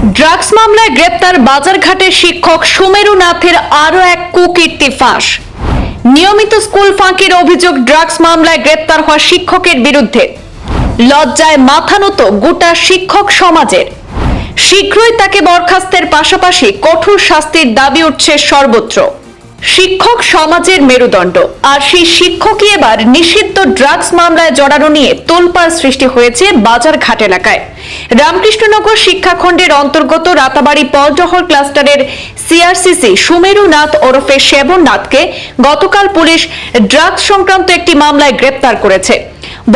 Drugs মামলায় গ্রেপ্তার বাজারঘাটে শিক্ষক সুমেরু নাথের আরও এক কুকীর্তি ফাঁস। নিয়মিত স্কুল ফাঁকির অভিযোগ ড্রাগস মামলায় গ্রেপ্তার হওয়া শিক্ষকের বিরুদ্ধে। লজ্জায় মাথা নত গোটা শিক্ষক সমাজের। শীঘ্রই তাকে বরখাস্তের পাশাপাশি কঠোর শাস্তির দাবি উঠছে সর্বত্র। শিক্ষক সমাজের মেরুদণ্ড। আর সেই শিক্ষকই এবার নিষিদ্ধ ড্রাগস মামলায় জড়ানো নিয়ে তোলপাড় সৃষ্টি হয়েছে বাজারঘাট এলাকায়। রামকৃষ্ণনগর শিক্ষাখণ্ডের অন্তর্গত রাতাবাড়ি পলটহর ক্লাস্টারের সিআরসিসি সুমেরু নাথ ওরফে সেবন নাথকে গতকাল পুলিশ ড্রাগস সংক্রান্ত একটি মামলায় গ্রেপ্তার করেছে।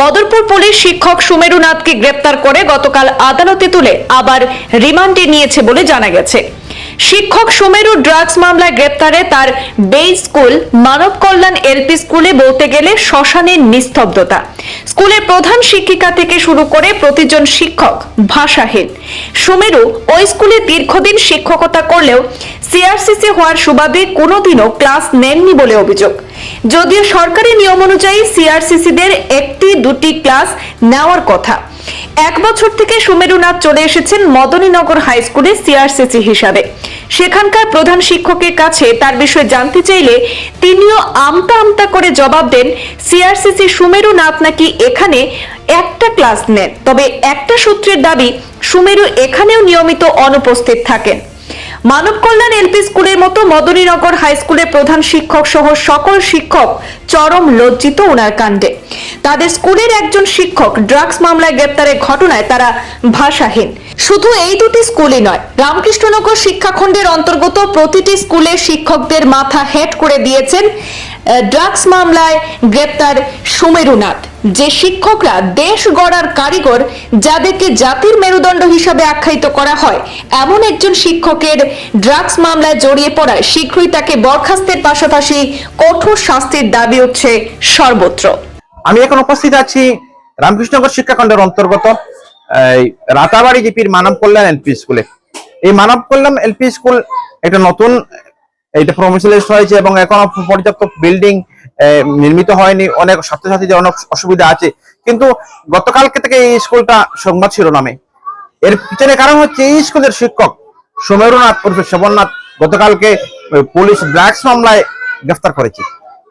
বদরপুর পুলিশ শিক্ষক সুমেরু নাথকে গ্রেপ্তার করে গতকাল আদালতে তুলে আবার রিমান্ডে নিয়েছে বলে জানা গেছে। শিক্ষক সুমেরু ড্রাগস মামলায় গ্রেপ্তারে তার বে স্কুল মানব কল্যাণ এলপি স্কুলে বলতে গেলে শ্মশানের নিস্তব্ধতা। স্কুলের প্রধান শিক্ষিকা থেকে শুরু করে প্রতিজন শিক্ষক ভাষাহীন। সুমেরু ওই স্কুলে দীর্ঘদিন শিক্ষকতা করলেও সিআরসিসি হওয়ার সুবাদে কোনোদিনও ক্লাস নেননি বলে অভিযোগ। যদিও সরকারি নিয়ম অনুযায়ী সিআরসিসিদের একটি দুটি ক্লাস নেওয়ার কথা। এক বছর থেকে সুমেরুনাথ চলে এসেছেন মদনীনগর হাই স্কুলে সিআরসিসি হিসাবে। সেখানকার প্রধান শিক্ষকের কাছে তার বিষয়ে জানতে চাইলে তিনিও আমতা আমতা করে জবাব দেন, সিআরসিসি সুমেরুনাথ নাকি এখানে একটা ক্লাস নেন? তবে একটা সূত্রের দাবি, সুমেরু এখানেও নিয়মিত অনুপস্থিত থাকেন। মানব কল্যাণ এলপি স্কুলের মতো মদনীনগর হাই স্কুলের প্রধান শিক্ষক সহ সকল শিক্ষক চরম লজ্জিত ওনার কাণ্ডে। তাদের স্কুলের একজন শিক্ষক ড্রাগস মামলায় গ্রেপ্তারের ঘটনায় তারা ভাষাহীন। শুধু এই দুটি স্কুলই নয়, রামকৃষ্ণনগর শিক্ষাখণ্ডের অন্তর্গত প্রতিটি স্কুলে শিক্ষকদের মাথা হেট করে দিয়েছেন ড্রাগস মামলায় গ্রেপ্তার সুমেরুনাথ, যে শিক্ষকরা দেশ গড়ার কারিগর যাদেরকে জাতির মেরুদণ্ড হিসাবে আখ্যায়িত করা হয়। এমন একজন শিক্ষকের ড্রাগস মামলায় জড়িয়ে পড়ায় শীঘ্রই তাকে বরখাস্তের পাশাপাশি কঠোর শাস্তির দাবি উঠছে সর্বত্র। আমি এখন উপস্থিত আছি রামকৃষ্ণনগর শিক্ষাখণ্ডের অন্তর্গত রাতাবাড়ি জিপির মানব কল্যাণ এলপি স্কুলে। এই মানব কল্যাণ এলপি স্কুল একটা নতুন এটা প্রমিশনালাইজ হয়েছে এবং এখনও পর্যাপ্ত বিল্ডিং নির্মিত হয়নি। অনেক ছাত্রছাত্রীদের অনেক অসুবিধা আছে। কিন্তু গতকালকে থেকে এই স্কুলটা সংবাদ শিরোনামে। এর পিছনে কারণ হচ্ছে এই স্কুলের শিক্ষক সোমেরুনাথ উর্ফে শবননাথ গতকালকে পুলিশ ড্রাগস মামলায় গ্রেফতার করেছে।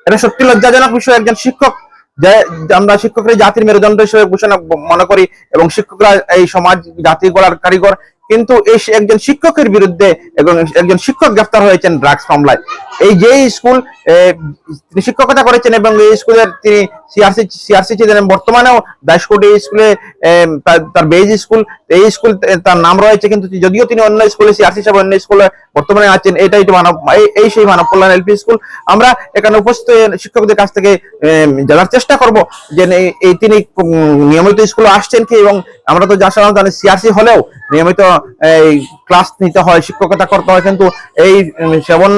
এটা সত্যি লজ্জাজনক বিষয়। একজন শিক্ষক যে, আমরা শিক্ষকরা জাতির মেরুদণ্ড হিসেবে ঘোষণা মনে করি এবং শিক্ষকরা এই সমাজ, জাতি গড়ার কারিগর কিন্তু এই একজন শিক্ষকের বিরুদ্ধে এবং একজন শিক্ষক গ্রেফতার হয়েছেন ড্রাগস মামলায়। এই যে স্কুল তিনি শিক্ষকতা করেছেন এবং এই স্কুলের তিনি সিআরসি সিআরসি ছিলেন বর্তমানেও দাসকুটি স্কুলে তার- বেজ স্কুল, এই স্কুল তার নাম রয়েছে কিন্তু যদিও তিনি অন্য স্কুলে সিআরসি হিসাবে অন্য স্কুলে বর্তমানে আছেন, এটাই মানব এই- এই সেই মানব কল্যাণ এলপি স্কুল। আমরা এখানে উপস্থিত শিক্ষকদের কাছ থেকে জানার চেষ্টা করব যে এই- এই তিনি নিয়মিত স্কুলে আসছেন কি এবং আমরা তো যা সাধারণত সিআরসি হলেও নিয়মিত এই ক্লাস নিতে হয়, শিক্ষকতা করতে হয়, কিন্তু এই সেবন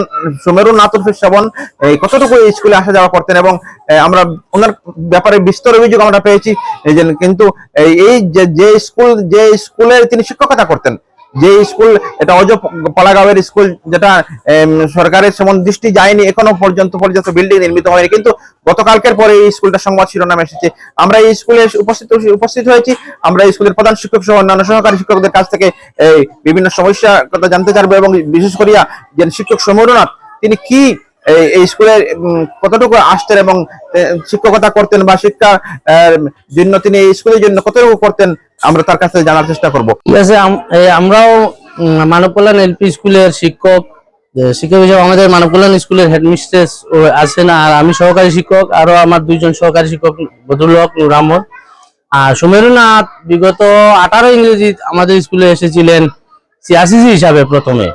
সুমেরু নাতুফ সেবন, এই কতটুকু স্কুলে আসা যাওয়া করতেন এবং আমরা ওনার ব্যাপারে বিস্তর অভিযোগ আমরা পেয়েছি কিন্তু এই যে স্কুল যে স্কুলে তিনি শিক্ষকতা করতেন যে স্কুল, এটা অজ পালাগাঁওয়ের স্কুল, যেটা সরকারের সেমন দৃষ্টি যায়নি, এখনও পর্যন্ত পর্যন্ত বিল্ডিং নির্মিত হয়নি। কিন্তু গতকালকের পরে এই স্কুলটা সংবাদ শিরোনামে এসেছে। আমরা এই স্কুলে উপস্থিত উপস্থিত হয়েছি। আমরা এই স্কুলের প্রধান শিক্ষক সহ অন্যান্য সহকারী শিক্ষকদের কাছ থেকে বিভিন্ন সমস্যা কথা জানতে চাইব এবং বিশেষ করিয়া যে শিক্ষক সমরনাথ, তিনি কি এই- স্কুলে কতটুকু আসতেন এবং শিক্ষকতা করতেন বা শিক্ষা আহ, জন্য তিনি এই স্কুলের জন্য কতটুকু করতেন আমরা তার কাছে জানার চেষ্টা করব। আমরাও মানব কল্যাণ এলপি স্কুলের শিক্ষক শিক্ষক হিসেবে আমাদের মানব কল্যাণ স্কুলের হেডমিস্ট্রেস আছেন আর আমি সহকারী শিক্ষক আরও আমার দুইজন সহকারী শিক্ষক বদুলক নুরামন আর সুমেরুনাথ বিগত আঠারো ইংরেজি আমাদের স্কুলে এসেছিলেন সিআরসিসি হিসাবে প্রথমে।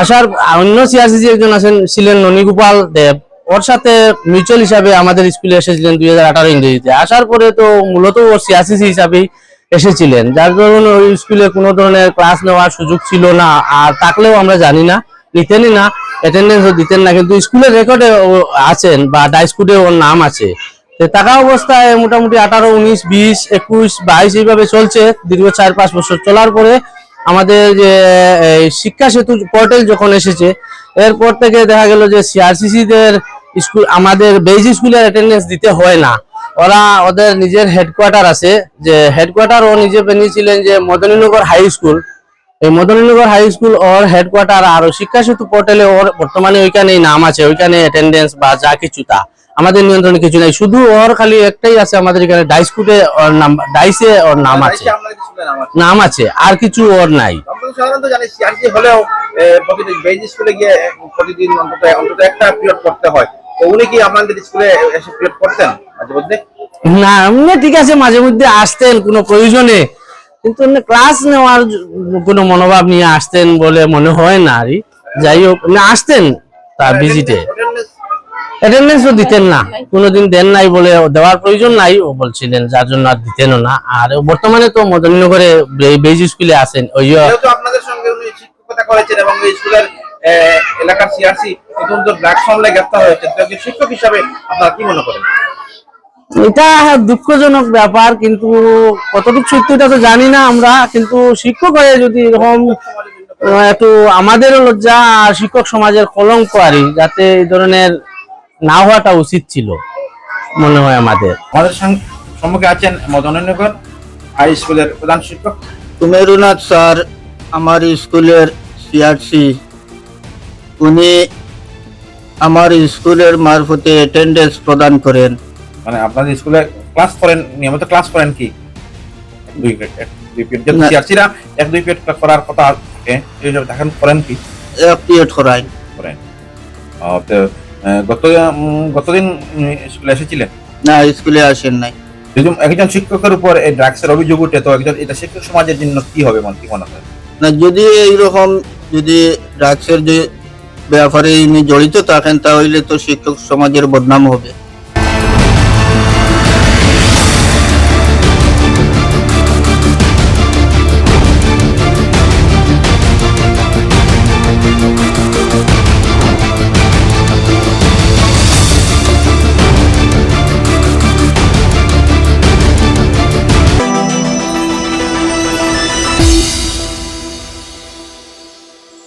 আসার অন্য সিআরসিসি একজন আছেন, ছিলেন ননীগোপাল দেব। ওর সাথে মিউচুয়াল হিসাবে আমাদের স্কুলে এসেছিলেন দুই হাজার আঠারো ইংরেজিতে। আসার পরে তো মূলত ও সিআরসিসি হিসাবেই এসেছিলেন। যার দরুন ওই স্কুলে কোনো ধরনের ক্লাস নেওয়ার সুযোগ ছিল না, আর থাকলেও আমরা জানি না নিতেনই না অ্যাটেন্ডেন্সও দিতেন না। কিন্তু স্কুলের রেকর্ডে আছেন বা ডাইস্কুটে ওর নাম আছে। থাকা অবস্থায় মোটামুটি আঠারো, উনিশ, বিশ, একুশ, বাইশ এইভাবে চলছে। দীর্ঘ চার পাঁচ বছর চলার পরে আমাদের যে শিক্ষা সেতু পোর্টাল যখন এসেছে, এরপর থেকে দেখা গেল যে সিআরসিসি দের স্কুল, আমাদের বেজ স্কুলের অ্যাটেন্ডেন্স দিতে হয় না। ওরা ওদের নিজের হেডকোয়ার্টার আছে, যে হেডকোয়ার্টার ও নিজে বানিয়েছিলেন যে মদনীনগর হাই স্কুল এই মদননগর হাই স্কুল ওর হেডকোয়ার্টার আর শিক্ষা সেতু পোর্টালে ওর বর্তমানে ওইখানে নাম আছে ওইখানে অ্যাটেন্ডেন্স বা যা কিছু তা। আমাদের নিয়ন্ত্রণে কিছু নাই শুধু ওর খালি একটাই আছে আমাদের এখানে ডাইসকুটে ওর নাম ডাইসে ওর নাম আছে। নাম আছে। আর কিছু ওর নাই। সাধারণত জানি হলেও প্রতিদিন বেজ স্কুলে গিয়ে প্রতিদিন অন্তত অন্তত একটা পিরিয়ড করতে হয়। তো উনি কি আপনাদের স্কুলে এসে পিরিয়ড করতেন মাঝে মধ্যে? না ঠিক আছে মাঝে মধ্যে আসতেন কোনো প্রয়োজনে। কিন্তু ক্লাস নেওয়ার কোনো মনোভাব নিয়ে আসতেন বলে মনে হয় না আরই যাই হোক আসতেন তার ভিজিটে অ্যাটেন্ডেন্সও দিতেন না। কোনোদিন দেন নাই বলে দেওয়ার প্রয়োজন নাই, ও বলছিলেন, যার জন্য আর দিতেনও না। আর বর্তমানে তো মদননগরে বেজ স্কুলে আছেন, ওই আপনাদের সঙ্গে উনি শিক্ষকতা করেছেন এবং এই স্কুলের এলাকার সিআরসি অত্যন্ত হয়েছেন, তো শিক্ষক হিসাবে আপনারা কি মনে করেন? এটা দুঃখজনক ব্যাপার কিন্তু কতটুকু সত্যি এটা তো জানি না আমরা কিন্তু শিক্ষক হয়ে যদি এরকম একটু আমাদেরও লজ্জা আর শিক্ষক সমাজের কলঙ্ক আরই যাতে এই ধরনের না হওয়াটা উচিত ছিল মনে হয় আমাদের। আমাদের সম্মুখে আছেন মদননগর হাই স্কুলের প্রধান শিক্ষক। কুমেরুনাথ স্যার আমার স্কুলের সিআরসি উনি আমার স্কুলের মারফতে অ্যাটেন্ডেন্স প্রদান করেন। মানে আপনাদের স্কুলে ক্লাস করেন নিয়মিত ক্লাস করেন কি? দুই পিরিয়ড দুই পিরিয়ড না। সিআরসিরা এক দুই পিরিয়ড করার কথা থাকে এই হিসাবে দেখেন করেন কি? এক পিরিয়ড করাই। করেন। তো গত গতদিন স্কুলে এসেছিলেন? না স্কুলে আসেন নাই। যদি একজন শিক্ষকের উপর এই ড্রাগসের অভিযোগ উঠে তো একজন এটা শিক্ষক সমাজের জন্য কি হবে মনে কি মনে হয়? না যদি এইরকম যদি ড্রাগসের যে ব্যাপারে ইনি জড়িত থাকেন তাহলে তো শিক্ষক সমাজের বদনাম হবে।